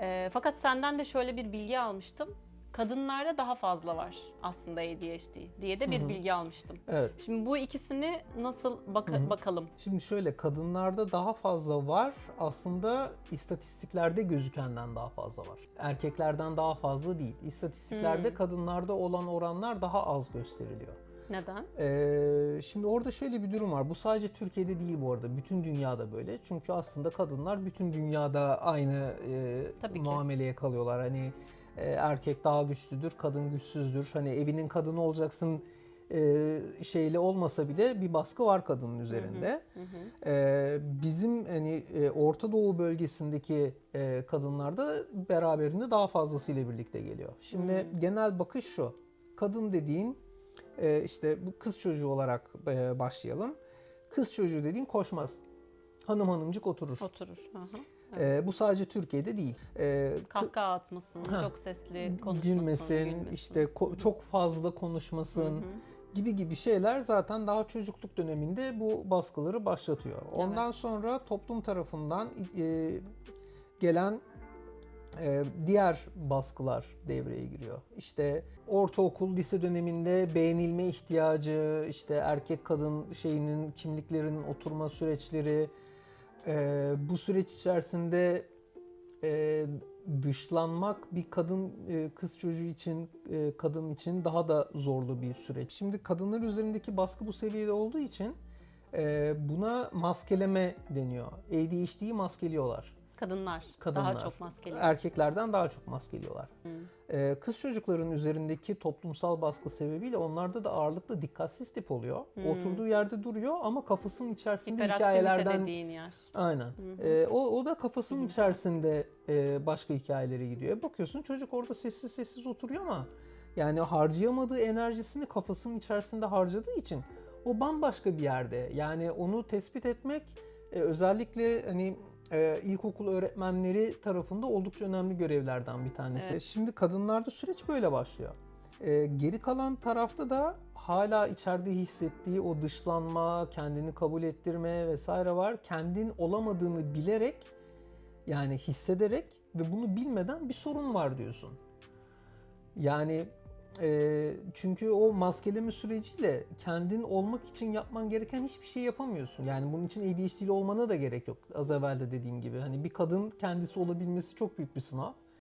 Ee, fakat senden de şöyle bir bilgi almıştım. Kadınlarda daha fazla var aslında ADHD diye de bir bilgi almıştım. Evet. Şimdi bu ikisini nasıl baka- bakalım? Şimdi şöyle kadınlarda daha fazla var. Aslında istatistiklerde gözükenden daha fazla var. Erkeklerden daha fazla değil. İstatistiklerde kadınlarda olan oranlar daha az gösteriliyor. Neden? Ee, şimdi orada şöyle bir durum var. Bu sadece Türkiye'de değil bu arada. Bütün dünyada böyle. Çünkü aslında kadınlar bütün dünyada aynı e, Tabii ki. muameleye kalıyorlar. Hani e, erkek daha güçlüdür, kadın güçsüzdür. Hani evinin kadını olacaksın e, şeyle olmasa bile bir baskı var kadının üzerinde. E, bizim hani e, Orta Doğu bölgesindeki e, kadınlarda beraberinde daha fazlasıyla birlikte geliyor. Şimdi genel bakış şu. Kadın dediğin e, işte bu kız çocuğu olarak e, başlayalım. Kız çocuğu dediğin koşmaz. Hanım hanımcık oturur. Oturur. Hı hı. E, bu sadece Türkiye'de değil. E, Kahkaha atmasın, çok sesli konuşmasın, gülmesin, gülmesin. işte ko- çok fazla konuşmasın gibi gibi şeyler zaten daha çocukluk döneminde bu baskıları başlatıyor. Ondan sonra toplum tarafından e, gelen diğer baskılar devreye giriyor. İşte ortaokul, lise döneminde beğenilme ihtiyacı, işte erkek kadın şeyinin kimliklerinin oturma süreçleri, e, bu süreç içerisinde e, dışlanmak bir kadın e, kız çocuğu için e, kadın için daha da zorlu bir süreç. Şimdi kadınlar üzerindeki baskı bu seviyede olduğu için buna maskeleme deniyor. ADHD'yi maskeliyorlar. Kadınlar, Kadınlar. daha çok maskeli. Erkeklerden daha çok maskeliyorlar. Ee, kız çocukların üzerindeki toplumsal baskı sebebiyle onlarda da ağırlıklı dikkatsiz tip oluyor. Oturduğu yerde duruyor ama kafasının içerisinde Hiperaktivite hikayelerden dediğin yer. Aynen. Ee, o, o da kafasının içerisinde e, başka hikayelere gidiyor. E, bakıyorsun çocuk orada sessiz sessiz oturuyor ama yani harcayamadığı enerjisini kafasının içerisinde harcadığı için o bambaşka bir yerde. Yani onu tespit etmek e, özellikle hani e, ilkokul öğretmenleri tarafında oldukça önemli görevlerden bir tanesi. Evet. Şimdi kadınlarda süreç böyle başlıyor. E, geri kalan tarafta da hala içeride hissettiği o dışlanma, kendini kabul ettirme vesaire var. Kendin olamadığını bilerek yani hissederek ve bunu bilmeden bir sorun var diyorsun. Yani e, çünkü o maskeleme süreciyle kendin olmak için yapman gereken hiçbir şey yapamıyorsun. Yani bunun için ADHD'li olmana da gerek yok. Az evvel de dediğim gibi. Hani bir kadın kendisi olabilmesi çok büyük bir sınav.